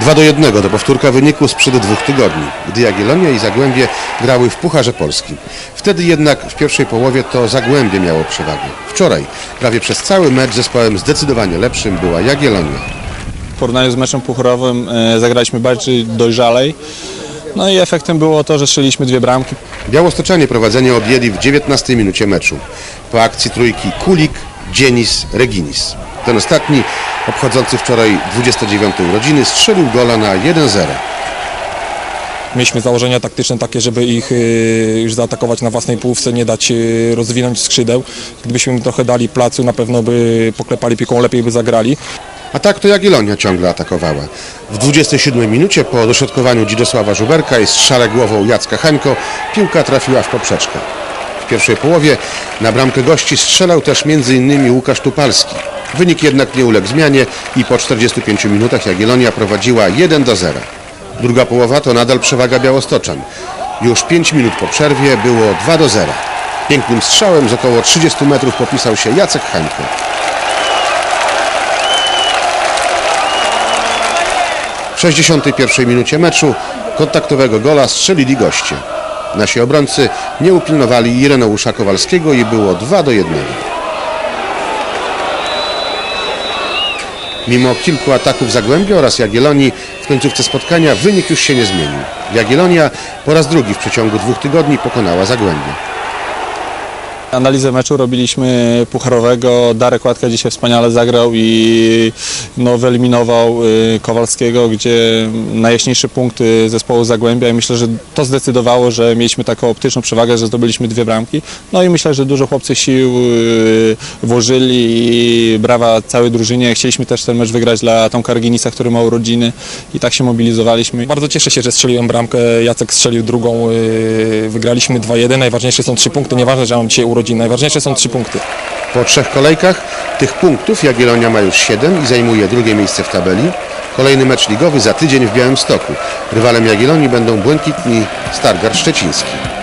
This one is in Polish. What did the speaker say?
2 do 1 to powtórka wyniku sprzed dwóch tygodni, gdy Jagiellonia i Zagłębie grały w Pucharze Polskim. Wtedy jednak w pierwszej połowie to Zagłębie miało przewagę. Wczoraj prawie przez cały mecz zespołem zdecydowanie lepszym była Jagiellonia. W porównaniu z meczem pucharowym e, zagraliśmy bardziej dojrzalej. No i efektem było to, że strzeliśmy dwie bramki. Białostoczanie prowadzenie objęli w 19 minucie meczu. Po akcji trójki Kulik, Dzienis, Reginis. Ten ostatni, obchodzący wczoraj 29 urodziny, strzelił gola na 1-0. Mieliśmy założenia taktyczne takie, żeby ich y, już zaatakować na własnej połówce, nie dać y, rozwinąć skrzydeł. Gdybyśmy im trochę dali placu, na pewno by poklepali piłką, lepiej by zagrali. A tak to Jagiellonia ciągle atakowała. W 27 minucie po dośrodkowaniu Dzidosława Żuberka i strzale głową Jacka Henko piłka trafiła w poprzeczkę. W pierwszej połowie na bramkę gości strzelał też m.in. Łukasz Tupalski. Wynik jednak nie uległ zmianie i po 45 minutach Jagiellonia prowadziła 1 do 0. Druga połowa to nadal przewaga Białostoczan. Już 5 minut po przerwie było 2 do 0. Pięknym strzałem z około 30 metrów popisał się Jacek Henko. W 61 minucie meczu kontaktowego gola strzelili goście. Nasi obrońcy nie upilnowali Ireneusza Kowalskiego i było 2 do 1. Mimo kilku ataków Zagłębia oraz Jagiellonii w końcówce spotkania wynik już się nie zmienił. Jagiellonia po raz drugi w przeciągu dwóch tygodni pokonała Zagłębie. Analizę meczu robiliśmy pucharowego. Darek Łatka dzisiaj wspaniale zagrał i no, wyeliminował y, Kowalskiego, gdzie najjaśniejszy punkt y, zespołu Zagłębia i myślę, że to zdecydowało, że mieliśmy taką optyczną przewagę, że zdobyliśmy dwie bramki. No i myślę, że dużo chłopcy sił y, włożyli i brawa całej drużynie. Chcieliśmy też ten mecz wygrać dla Tomka Arginisa, który ma urodziny i tak się mobilizowaliśmy. Bardzo cieszę się, że strzeliłem bramkę, Jacek strzelił drugą, wygraliśmy 2-1. Najważniejsze są trzy punkty, nieważne, że mam dzisiaj urodziny, najważniejsze są trzy punkty. Po trzech kolejkach tych punktów Jagiellonia ma już 7 i zajmuje drugie miejsce w tabeli. Kolejny mecz ligowy za tydzień w Białymstoku. Rywalem Jagiellonii będą błękitni Stargard Szczeciński.